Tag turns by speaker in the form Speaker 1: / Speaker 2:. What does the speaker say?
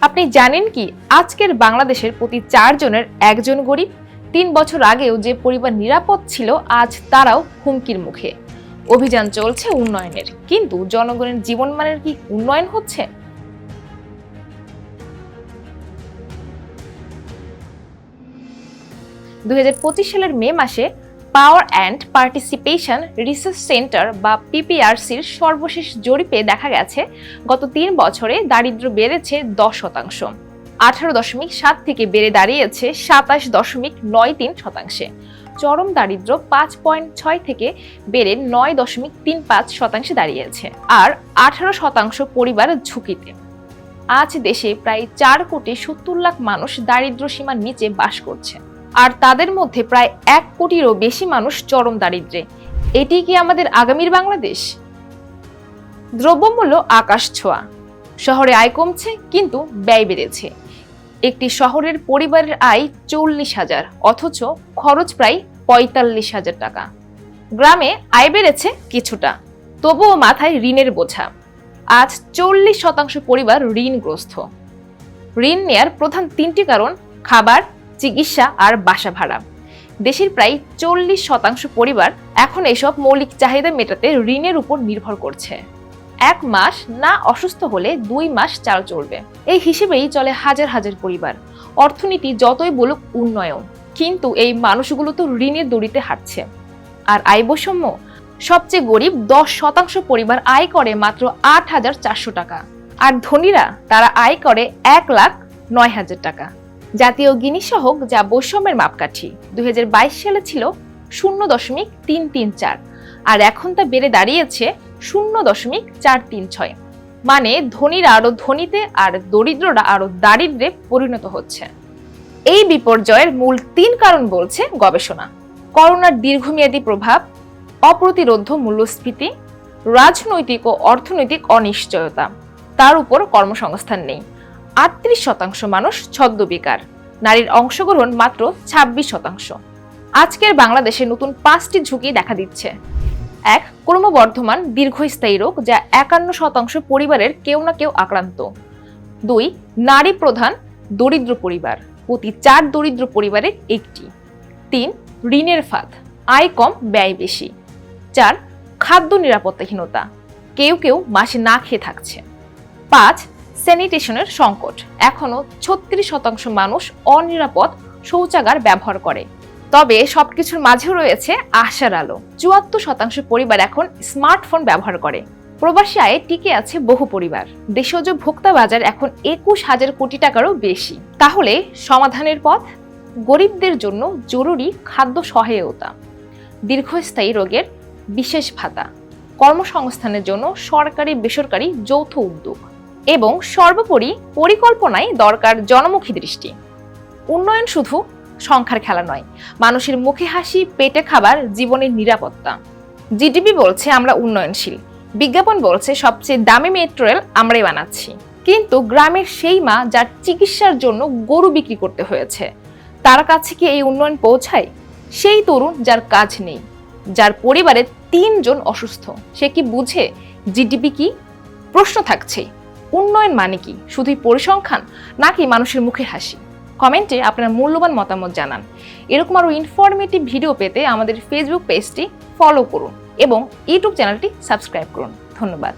Speaker 1: আপনি জানেন কি, আজকের বাংলাদেশের প্রতি চারজনের একজন গরিব। তিন বছর আগেও যে পরিবার নিরাপদ ছিল, আজ তারাও হুমকির মুখে। অভিযান চলছে উন্নয়নের। কিন্তু জনগণের জীবনমানের কি উন্নয়ন হচ্ছে? দু হাজার পঁচিশ সালের মে মাসে power and participation research centre বা পিপিআরসির সর্বশেষ জরিপে দেখা গেছে, গত তিন বছরে দারিদ্র্য বেড়েছে দশ শতাংশ। আঠারো দশমিক সাত থেকে বেড়ে দাঁড়িয়েছে সাতাশ দশমিক নয় তিন শতাংশে। চরম দারিদ্র্য পাঁচ পয়েন্ট ছয় থেকে বেড়ে নয় দশমিক তিন পাঁচ শতাংশে দাঁড়িয়েছে। আর আঠারো শতাংশ পরিবার ঝুঁকিতে। আজ দেশে প্রায় চার কোটি সত্তর লাখ মানুষ দারিদ্র্য সীমার নিচে বাস করছে। আর তাদের মধ্যে প্রায় এক কোটিরও বেশি মানুষ চরম দারিদ্র্যে। এটি কি আমাদের আগামীর বাংলাদেশ? দ্রব্যমূল্য আকাশ ছোঁয়া। শহরে আয় কমছে, কিন্তু ব্যয় বেড়েছে। একটি শহরের পরিবারের আয় চল্লিশ হাজার, অথচ খরচ প্রায় পঁয়তাল্লিশ হাজার টাকা। গ্রামে আয় বেড়েছে কিছুটা, তবুও মাথায় ঋণের বোঝা। আজ চল্লিশ শতাংশ পরিবার ঋণগ্রস্ত। ঋণ নেয়ার প্রধান তিনটি কারণ, খাবার চিকিৎসা আর বাসা ভাড়া। দেশের প্রায় চল্লিশ শতাংশ পরিবার এখন এসব মৌলিক চাহিদা মেটাতে ঋণের উপর নির্ভর করছে। এক মাস না অসুস্থ হলে দুই মাস চাল চলবে। এই হিসেবেই চলে হাজার হাজার পরিবার। অর্থনীতি যতই বলুক উন্নয়ন, কিন্তু এই মানুষগুলো তো ঋণের দড়িতে হাঁটছে। আর আয় বৈষম্য? সবচেয়ে গরিব দশ শতাংশ পরিবার আয় করে মাত্র আট হাজার চারশো টাকা। আর ধনীরা, তারা আয় করে এক লাখ নয় হাজার টাকা। জাতীয় গিনি সহক যা বৈষম্যের মাপকাঠি। দুই হাজার বাইশ সালে ছিল শূন্য দশমিক তিন তিন চার, আর এখন তা বেড়ে দাঁড়িয়েছে শূন্য দশমিক চার তিন ছয়। মানে ধনীরা আরও ধনীতে আর দরিদ্ররা আরও দারিদ্রে পরিণত হচ্ছে। এই বিপর্যয়ের মূল তিন কারণ বলছে গবেষণা। করোনার দীর্ঘমেয়াদী প্রভাব অপ্রতিরোধ্য মূল্যস্ফীতি, রাজনৈতিক ও অর্থনৈতিক অনিশ্চয়তা। তার উপর কর্মসংস্থান নেই। আটত্রিশ শতাংশ মানুষ ছদ্মবিকার। নারীর অংশগ্রহণ মাত্র ২৬ শতাংশ। আজকের বাংলাদেশে নতুন পাঁচটি ঝুঁকি দেখা দিচ্ছে। এক, ক্রমবর্ধমান দীর্ঘস্থায়ী রোগ যা একান্ন শতাংশ পরিবারের কেউ না কেউ আক্রান্ত। দুই, নারী প্রধান দরিদ্র পরিবার প্রতি চার দরিদ্র পরিবারের একটি। তিন, ঋণের ফাঁদ, আয় কম, ব্যয় বেশি। চার, খাদ্য নিরাপত্তাহীনতা, কেউ কেউ মাসে না খেয়ে থাকছে। পাঁচ স্যানিটেশনের সংকট। এখনও ছত্রিশ শতাংশ মানুষ অনিরাপদ, শৌচাগার ব্যবহার করে। তবে সবকিছুর মাঝেও রয়েছে আশার আলো। চুয়াত্তর শতাংশ পরিবার এখন স্মার্টফোন ব্যবহার করে। প্রবাসী আয়ে টিকে আছে বহু পরিবার। দেশজ ভোক্তা বাজার এখন একুশ হাজার কোটি টাকারও বেশি। তাহলে সমাধানের পথ? গরিবদের জন্য জরুরি খাদ্য সহায়তা। দীর্ঘস্থায়ী রোগের বিশেষ ভাতা। কর্মসংস্থানের জন্য সরকারি বেসরকারি যৌথ উদ্যোগ। এবং সর্বোপরি পরিকল্পনায় দরকার জনমুখী দৃষ্টি। উন্নয়ন শুধু সংখ্যার খেলা নয়, মানুষের মুখে হাসি, পেটে খাবার, জীবনের নিরাপত্তা। জিডিপি বলছে আমরা উন্নয়নশীল। বিজ্ঞাপন বলছে সবচেয়ে দামি মেট্রো রেল আমরাই বানাচ্ছি। কিন্তু গ্রামের সেই মা যার চিকিৎসার জন্য গরু বিক্রি করতে হয়েছে, তার কাছে কি এই উন্নয়ন পৌঁছায়? সেই তরুণ যার কাজ নেই, যার পরিবারে তিনজন অসুস্থ, সে কি বুঝে জিডিপি কি? প্রশ্ন থাকছে উন্নয়ন মানে কি? শুধুই পরিসংখ্যান নাকি মানুষের মুখে হাসি? কমেন্টে আপনার মূল্যবান মতামত জানান। এরকম আরও ইনফরমেটিভ ভিডিও পেতে আমাদের ফেসবুক পেজটি ফলো করুন এবং ইউটিউব চ্যানেলটি সাবস্ক্রাইব করুন। ধন্যবাদ।